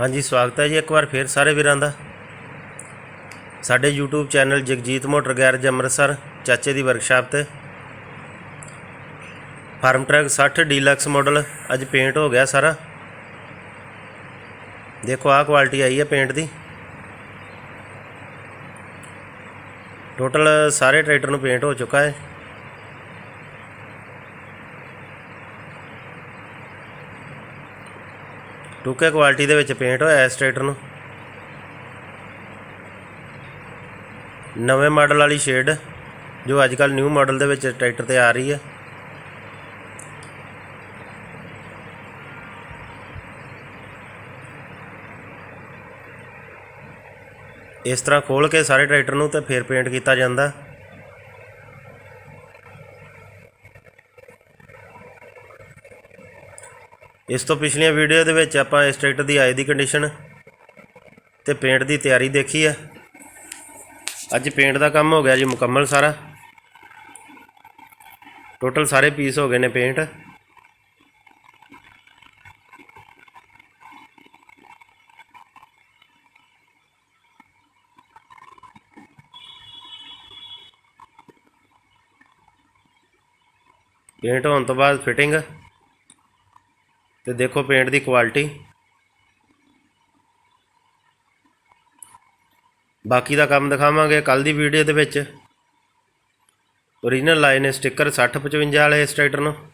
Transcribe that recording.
ਹਾਂਜੀ, ਸਵਾਗਤ ਹੈ ਜੀ ਇੱਕ ਵਾਰ ਫੇਰ ਸਾਰੇ ਵੀਰਾਂ ਦਾ। ਸਾਡੇ YouTube channel Jagjit motor garage Amritsar, ਚਾਚੇ ਦੀ ਵਰਕਸ਼ਾਪ ਤੇ। ਫਾਰਮ ਟਰੈਕ 60 ਡੀਲਕਸ ਮਾਡਲ ਅੱਜ ਪੇਂਟ ਹੋ ਗਿਆ ਸਾਰਾ। ਦੇਖੋ, ਆਹ ਕੁਆਲਿਟੀ ਆਈ ਹੈ ਪੇਂਟ ਦੀ। ਟੋਟਲ ਸਾਰੇ ਟਰੈਕਟਰ ਨੂੰ ਪੇਂਟ ਹੋ ਚੁੱਕਾ ਹੈ। ਟੂਕੇ ਕੁਆਲਿਟੀ ਦੇ ਵਿੱਚ ਪੇਂਟ ਹੋਇਆ ਇਸ ਟਰੈਕਟਰ ਨੂੰ। ਨਵੇਂ ਮਾਡਲ ਵਾਲੀ ਸ਼ੇਡ ਜੋ ਅੱਜ ਕੱਲ ਨਿਊ ਮਾਡਲ ਦੇ ਵਿੱਚ ਟਰੈਕਟਰ ਤੇ ਆ ਰਹੀ ਹੈ। ਇਸ ਤਰ੍ਹਾਂ ਖੋਲ ਕੇ ਸਾਰੇ ਟਰੈਕਟਰ ਨੂੰ ਤੇ ਫਿਰ ਪੇਂਟ ਕੀਤਾ ਜਾਂਦਾ। ਇਸ ਤੋਂ ਪਿਛਲੀਆਂ ਵੀਡੀਓ ਦੇ ਵਿੱਚ ਆਪਾਂ ਇਸ ਟਰੈਕਟਰ ਦੀ ਆਏ ਦੀ ਕੰਡੀਸ਼ਨ ਤੇ ਪੇਂਟ ਦੀ ਤਿਆਰੀ ਦੇਖੀ ਆ। ਅੱਜ ਪੇਂਟ ਦਾ ਕੰਮ ਹੋ ਗਿਆ ਜੀ ਮੁਕੰਮਲ ਸਾਰਾ। ਟੋਟਲ ਸਾਰੇ ਪੀਸ ਹੋ ਗਏ ਨੇ ਪੇਂਟ ਪੇਂਟ ਹੋਣ ਤੋਂ ਬਾਅਦ ਫਿਟਿੰਗ ਤੇ ਦੇਖੋ ਪੇਂਟ ਦੀ ਕੁਆਲਿਟੀ। ਬਾਕੀ ਦਾ ਕੰਮ ਦਿਖਾਵਾਂਗੇ ਕੱਲ ਦੀ ਵੀਡੀਓ ਦੇ ਵਿੱਚ। ਓਰੀਜਨਲ ਲਾਏ ਨੇ ਸਟicker 6055 ਵਾਲੇ ਇਸ ਟਰੈਕਟਰ ਨੂੰ।